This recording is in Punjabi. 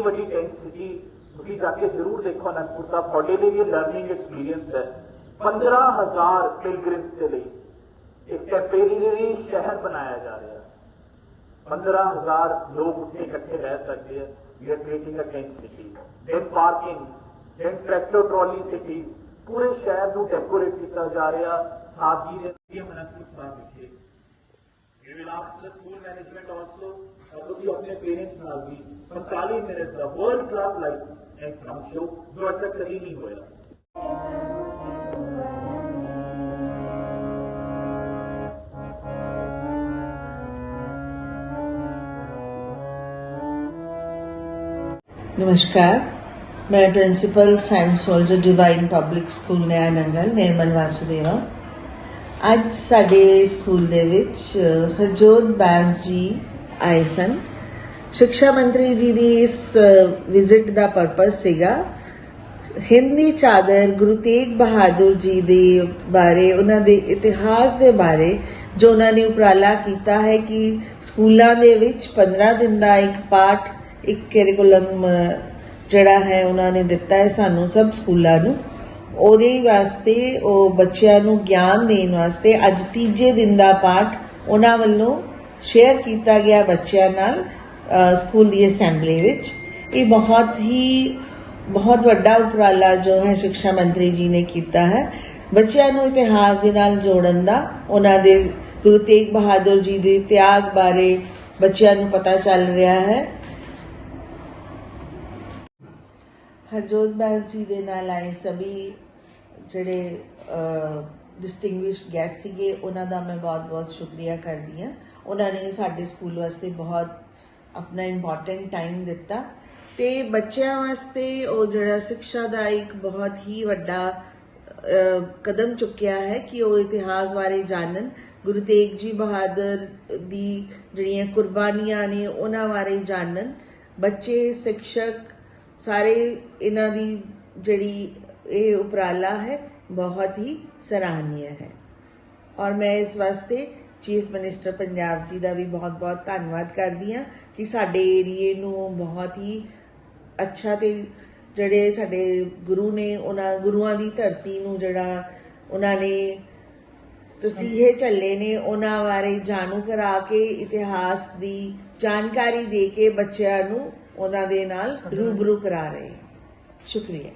ਤੁਸੀਂ ਜਾ ਕੇ ਜ਼ਰੂਰ ਦੇਖੋ ਅਨੰਦਪੁਰ ਸਾਹਿਬ ਤੁਹਾਡੇ ਲਈ ਵੀ ਲਰਨਿੰਗ ਐਕਸਪੀਰੀਅੰਸ ਹੈ 15000 ਪਿਲਗ੍ਰਿਮਸ ਦੇ ਲਈ ਇੱਕ ਟੈਂਪਰੇਰੀ ਸ਼ਹਿਰ ਬਣਾਇਆ ਜਾ ਰਿਹਾ ਹੈ 15000 ਲੋਕ ਉੱਥੇ ਇਕੱਠੇ ਰਹਿ ਸਕਦੇ ਆ we are creating a tent city then parking then tractor trolley city ਪੂਰੇ ਸ਼ਹਿਰ ਨੂੰ ਡੈਕੋਰੇਟ ਕੀਤਾ ਜਾ ਰਿਹਾ ਸਾਦਗੀ ਦੇ ਅਨੰਦਪੁਰ ਸਾਹਿਬ ਵਿਖੇ We will ask the school management also तो भी अपने पेरेंट्स नाल भी 45 मिनट का world class life exam show जो अज तक कभी नहीं होया। नमस्कार, मैं principal science soldier, Divine public school, Naya Nangal Nirmal Vasudeva. ਅੱਜ ਸਾਡੇ ਸਕੂਲ ਦੇ ਵਿੱਚ ਹਰਜੋਤ ਬੈਂਸ ਜੀ ਆਏ ਸਨ। ਸਿੱਖਿਆ ਮੰਤਰੀ ਜੀ ਦੀ ਇਸ ਵਿਜ਼ਿਟ ਦਾ ਪਰਪਸ ਸੀਗਾ ਹਿੰਦੀ ਚਾਦਰ ਗੁਰੂ ਤੇਗ ਬਹਾਦਰ ਜੀ ਦੇ ਬਾਰੇ, ਉਹਨਾਂ ਦੇ ਇਤਿਹਾਸ ਦੇ ਬਾਰੇ, ਜੋ ਉਹਨਾਂ ਨੇ ਉਪਰਾਲਾ ਕੀਤਾ ਹੈ ਕਿ ਸਕੂਲਾਂ ਦੇ ਵਿੱਚ 15 ਦਿਨ ਦਾ ਇੱਕ ਪਾਠ ਇੱਕ ਕਰਿਕੂਲਮ ਜਿਹੜਾ ਹੈ, ਉਹਨਾਂ ਨੇ ਦਿੱਤਾ ਹੈ ਸਾਨੂੰ ਸਭ ਸਕੂਲਾਂ ਨੂੰ। ਉਹਦੇ ਵਾਸਤੇ, ਉਹ ਬੱਚਿਆਂ ਨੂੰ ਗਿਆਨ ਦੇਣ ਵਾਸਤੇ, ਅੱਜ ਤੀਜੇ ਦਿਨ ਦਾ ਪਾਠ ਉਹਨਾਂ ਵੱਲੋਂ ਸ਼ੇਅਰ ਕੀਤਾ ਗਿਆ ਬੱਚਿਆਂ ਨਾਲ ਸਕੂਲ ਦੀ ਅਸੈਂਬਲੀ ਵਿੱਚ। ਇਹ ਬਹੁਤ ਹੀ, ਬਹੁਤ ਵੱਡਾ ਉਪਰਾਲਾ ਜੋ ਹੈ ਸਿੱਖਿਆ ਮੰਤਰੀ ਜੀ ਨੇ ਕੀਤਾ ਹੈ। ਬੱਚਿਆਂ ਨੂੰ ਇਤਿਹਾਸ ਦੇ ਨਾਲ ਜੋੜਨ ਦਾ, ਉਹਨਾਂ ਦੇ ਗੁਰੂ ਤੇਗ ਬਹਾਦਰ ਜੀ ਦੇ ਤਿਆਗ ਬਾਰੇ ਬੱਚਿਆਂ ਨੂੰ ਪਤਾ ਚੱਲ ਰਿਹਾ ਹੈ। ਹਰਜੋਤ ਬੈਂਸ ਜੀ ਦੇ ਨਾਲ ਆਏ ਸਭੀ ਜਿਹੜੇ ਡਿਸਟਿੰਗੁਇਸ਼ਡ ਗੈਸਟ ਸੀਗੇ, ਉਹਨਾਂ ਦਾ ਮੈਂ ਬਹੁਤ-ਬਹੁਤ ਸ਼ੁਕਰੀਆ ਕਰਦੀ ਹਾਂ। ਉਹਨਾਂ ਨੇ ਸਾਡੇ ਸਕੂਲ ਵਾਸਤੇ ਬਹੁਤ ਆਪਣਾ ਇੰਪੋਰਟੈਂਟ ਟਾਈਮ ਦਿੱਤਾ। ਤੇ ਬੱਚਿਆਂ ਵਾਸਤੇ ਉਹ ਜਿਹੜਾ ਸਿੱਖਿਆ ਦਾ ਇੱਕ ਬਹੁਤ ਹੀ ਵੱਡਾ ਕਦਮ ਚੁੱਕਿਆ ਹੈ ਕਿ ਉਹ ਇਤਿਹਾਸ ਬਾਰੇ ਜਾਣਨ। ਗੁਰੂ ਤੇਗ ਜੀ ਬਹਾਦਰ ਦੀ ਜਿਹੜੀਆਂ ਕੁਰਬਾਨੀਆਂ ਨੇ, ਉਹਨਾਂ ਬਾਰੇ ਜਾਣਨ। ਬੱਚੇ ਸਿੱਖਸ਼ਕ ਸਾਰੇ ਇਹਨਾਂ ਦੀ ਜਿਹੜੀ ਇਹ ਉਪਰਾਲਾ ਹੈ ਬਹੁਤ ਹੀ ਸਰਾਹਨੀय ਹੈ ਔਰ ਮੈਂ ਇਸ ਵਾਸਤੇ ਚੀਫ ਮਿਨਿਸਟਰ ਪੰਜਾਬ ਜੀ ਦਾ ਵੀ ਬਹੁਤ-ਬਹੁਤ ਧੰਨਵਾਦ ਕਰਦੀ ਹਾਂ ਕਿ ਸਾਡੇ ਏਰੀਏ ਨੂੰ ਬਹੁਤ ਹੀ ਅੱਛਾ ਤੇ ਜਿਹੜੇ ਸਾਡੇ ਗੁਰੂ ਨੇ ਉਹਨਾਂ ਗੁਰੂਆਂ ਦੀ ਧਰਤੀ ਨੂੰ ਜਿਹੜਾ ਉਹਨਾਂ ਨੇ ਤਸੀਹੇ ਚੱਲੇ ਨੇ ਉਹਨਾਂ ਬਾਰੇ ਜਾਣੂ ਕਰਾ ਕੇ ਇਤਿਹਾਸ ਦੀ ਜਾਣਕਾਰੀ ਦੇ ਕੇ ਬੱਚਿਆਂ ਨੂੰ ਉਹਨਾਂ ਦੇ ਨਾਲ ਰੂਬਰੂ ਕਰਾ ਰਹੇ ਸ਼ੁਕਰੀਆ